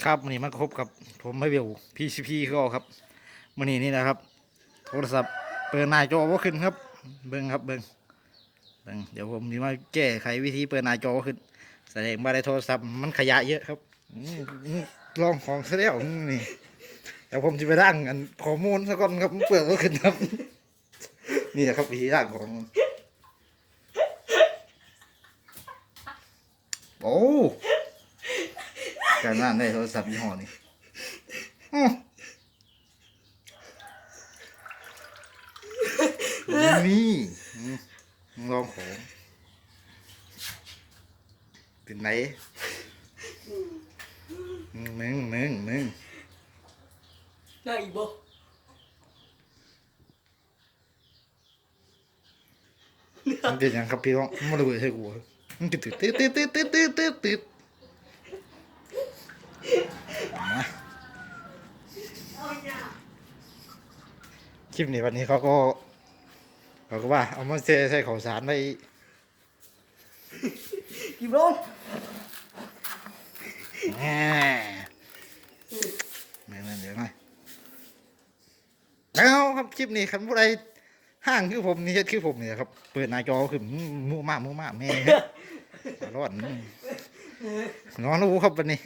ครับวันนี้มาครบกับผมไม่เบลพีซีพีก็ครับวันนี้นี่นะครับ โทรศัพท์เปิดหน้าจอว่าขึ้นครับ เบิ้งครับเบิ้งเบิ้งเดี๋ยวผมจะมาแก้ไขวิธีเปิดหน้าจอว่าขึ้น แสดงว่าในโทรศัพท์มันขยะเยอะครับอลองของซะแล้วนี่เดี๋ยวผมจะไปร่างอันข้อมูลซะก่อนครับเปิดว่าขึ้นครับ นี่นะครับวิธีร่างของมันโอ้ การร่างได้โทรศัพท์ยี่ห้อนี้อื้อนี่อืมลองของเป็นไหนมึงมึงมึงได้อีกบ่มันเป็นหยังครับพี่น้องมันระเบิดให้กูมันติดติดติดติดติดติดติดติดติดมา คลิปนี้วันนี้เขาก็เขาก็ว่า เอามาใส่ใส่ข้าวสารไปกี่โมงแหมไม่นั่นเดี๋ยวหน่อยแล้วครับคลิปนี้คันผู้ใดห้างคือผมนี่เฮ็ดคือผมเนี่ยครับ เปิดหน้าจอขึ้นมูมากมูมากแม่งร้อนนอนรู้ครับวันนี้